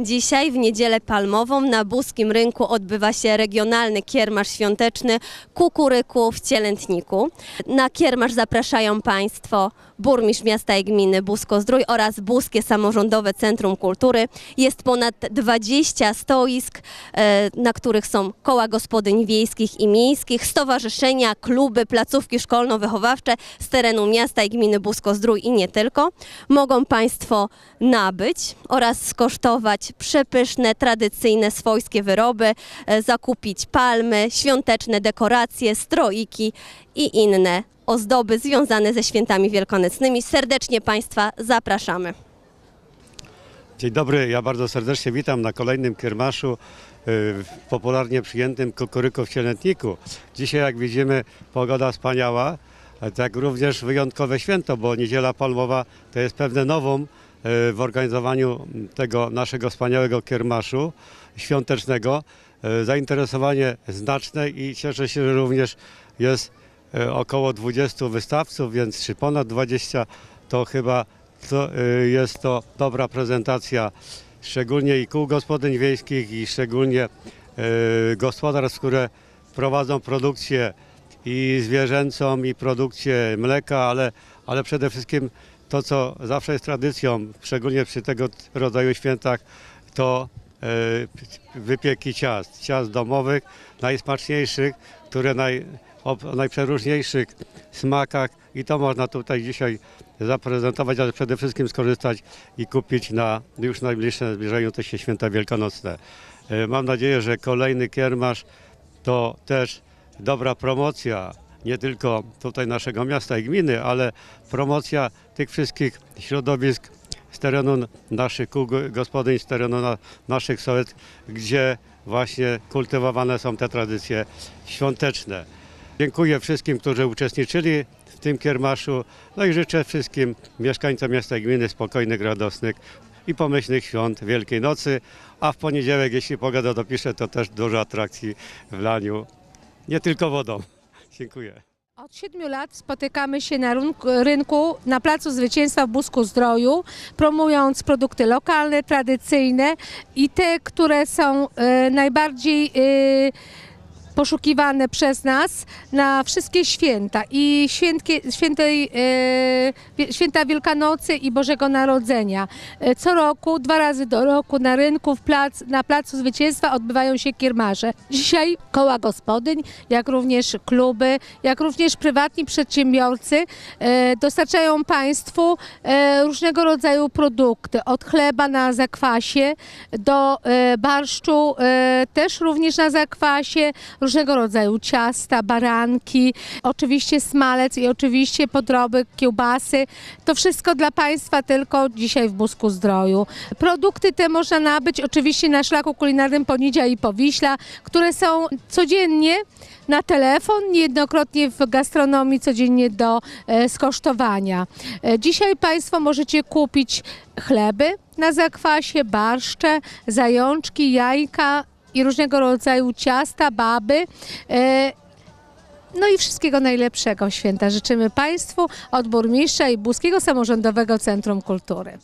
Dzisiaj w niedzielę palmową na Buskim Rynku odbywa się regionalny kiermasz świąteczny Kukuryku w Cielętniku. Na kiermasz zapraszają Państwo burmistrz miasta i gminy Busko-Zdrój oraz Buskie Samorządowe Centrum Kultury. Jest ponad 20 stoisk, e, na których są koła gospodyń wiejskich i miejskich, stowarzyszenia, kluby, placówki szkolno-wychowawcze z terenu miasta i gminy Busko-Zdrój i nie tylko. Mogą Państwo nabyć oraz skosztować przepyszne, tradycyjne, swojskie wyroby, e, zakupić palmy, świąteczne dekoracje, stroiki i inne ozdoby związane ze świętami wielkanocnymi. Serdecznie Państwa zapraszamy. Dzień dobry, ja bardzo serdecznie witam na kolejnym kiermaszu y, popularnie przyjętym Kukuryko w Cielętniku. Dzisiaj jak widzimy pogoda wspaniała, tak również wyjątkowe święto, bo Niedziela Palmowa to jest pewne nowum y, w organizowaniu tego naszego wspaniałego kiermaszu świątecznego. Y, Zainteresowanie znaczne i cieszę się, że również jest około 20 wystawców, więc czy ponad 20 to chyba to, y, jest to dobra prezentacja szczególnie i kół gospodyń wiejskich i szczególnie y, gospodarstw, które prowadzą produkcję i zwierzęcą i produkcję mleka, ale, ale przede wszystkim to, co zawsze jest tradycją, szczególnie przy tego rodzaju świętach, to wypieki ciast, ciast domowych, najsmaczniejszych, które naj, o najprzeróżniejszych smakach i to można tutaj dzisiaj zaprezentować, ale przede wszystkim skorzystać i kupić na już najbliższe zbliżające się święta wielkanocne. E, Mam nadzieję, że kolejny kiermasz to też dobra promocja nie tylko tutaj naszego miasta i gminy, ale promocja tych wszystkich środowisk z terenu naszych kół go- gospodyń, z terenu na, naszych sołec, gdzie właśnie kultywowane są te tradycje świąteczne. Dziękuję wszystkim, którzy uczestniczyli w tym kiermaszu. No i życzę wszystkim mieszkańcom miasta i gminy spokojnych, radosnych i pomyślnych świąt Wielkiej Nocy. A w poniedziałek, jeśli pogoda dopisze, to też dużo atrakcji w laniu. Nie tylko wodą. Dziękuję. Od siedmiu lat spotykamy się na rynku, na Placu Zwycięstwa w Busku Zdroju, promując produkty lokalne, tradycyjne i te, które są e, najbardziej e, poszukiwane przez nas na wszystkie święta i świętkie, świętej, e, święta Wielkanocy i Bożego Narodzenia. E, Co roku, dwa razy do roku na rynku plac, na Placu Zwycięstwa odbywają się kiermasze. Dzisiaj koła gospodyń, jak również kluby, jak również prywatni przedsiębiorcy e, dostarczają Państwu różnego rodzaju produkty, od chleba na zakwasie do barszczu, też również na zakwasie, różnego rodzaju ciasta, baranki, oczywiście smalec i oczywiście podroby, kiełbasy. To wszystko dla Państwa tylko dzisiaj w Busku Zdroju. Produkty te można nabyć oczywiście na szlaku kulinarnym Ponidzia i Powiśla, które są codziennie na telefon, niejednokrotnie w gastronomii codziennie do e, skosztowania. E, dzisiaj Państwo możecie kupić chleby na zakwasie, barszcze, zajączki, jajka i różnego rodzaju ciasta, baby. E, no i wszystkiego najlepszego święta życzymy Państwu od burmistrza i Buskiego Samorządowego Centrum Kultury.